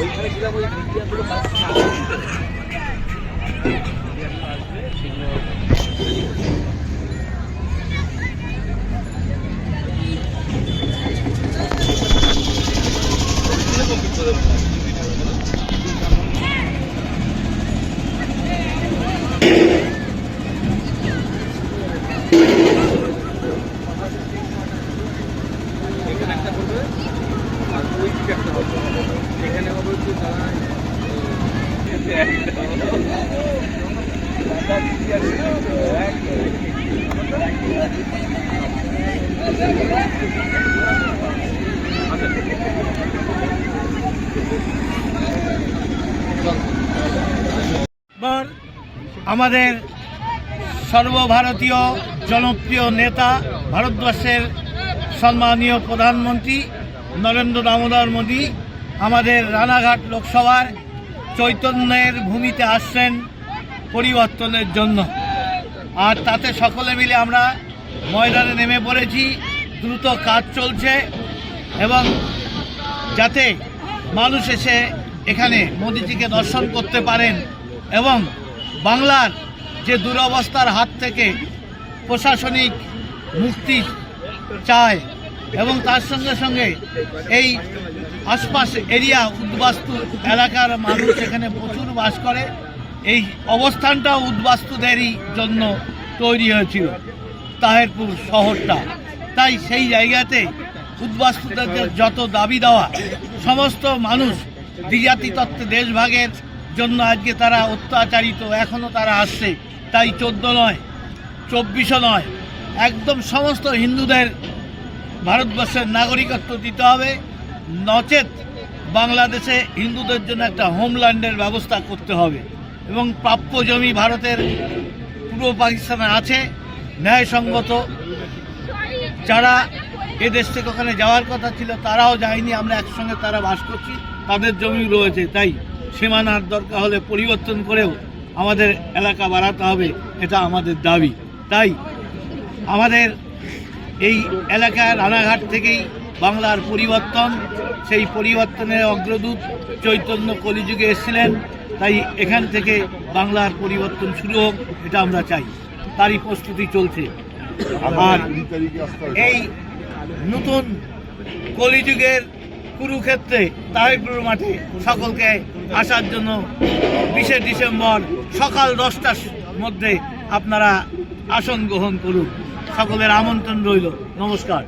ওইখানে গেলাম ওই মিডিয়াগুলো এখানে একটা করবে আর ওই দিকে একটা হবে এখানে তারা আমাদের সর্বভারতীয় জনপ্রিয় নেতা ভারতবর্ষের সম্মানীয় প্রধানমন্ত্রী নরেন্দ্র দামোদর মোদী আমাদের রানাঘাট লোকসভার চৈতন্যের ভূমিতে আসছেন পরিবর্তনের জন্য। আর তাতে সকলে মিলে আমরা ময়দানে নেমে পড়েছি, দ্রুত কাজ চলছে এবং যাতে মানুষ এসে এখানে মোদিজিকে দর্শন করতে পারেন এবং বাংলার যে দুরবস্থার হাত থেকে প্রশাসনিক মুক্তি চায়। এবং তার সঙ্গে সঙ্গে এই আশপাশ এরিয়া, উদ্বাস্তু এলাকার মানুষ এখানে প্রচুর বাস করে। এই অবস্থানটা উদ্বাস্তুদেরই জন্য তৈরি হয়েছিল, তাহেরপুর শহরটা। তাই সেই জায়গাতে উদ্বাস্তুদের যত দাবি দেওয়া, সমস্ত মানুষ দ্বিজাতি তত্ত্বে দেশভাগের জন্য আজকে তারা অত্যাচারিত এখনও তারা আসছে। তাই চোদ্দ নয়, চব্বিশও নয়, একদম সমস্ত হিন্দুদের ভারতবর্ষের নাগরিকত্ব দিতে হবে। নচেত বাংলাদেশে হিন্দুদের জন্য একটা হোমল্যান্ডের ব্যবস্থা করতে হবে। এবং প্রাপ্য জমি ভারতের পূর্ব পাকিস্তানে আছে, ন্যায়সঙ্গত। যারা এ দেশ থেকে ওখানে যাওয়ার কথা ছিল, তারাও যায়নি, আমরা একসঙ্গে তারা বাস করছি, তাদের জমি রয়েছে। তাই সীমানার দরকার হলে পরিবর্তন করেও আমাদের এলাকা বাড়াতে হবে, এটা আমাদের দাবি। তাই আমাদের এই এলাকার রানাঘাট থেকেই বাংলার পরিবর্তন, সেই পরিবর্তনের অগ্রদূত চৈতন্য কলিযুগে এসেছিলেন, তাই এখান থেকে বাংলার পরিবর্তন শুরু হোক, এটা আমরা চাই। তারই প্রস্তুতি চলছে। আর এই নতুন কলিযুগের কুরুক্ষেত্রে তাহিরপুর মাঠে সকলকে আসার জন্য বিশে ডিসেম্বর সকাল দশটার মধ্যে আপনারা আসন গ্রহণ করুন। সকলের আমন্ত্রণ রইল। নমস্কার।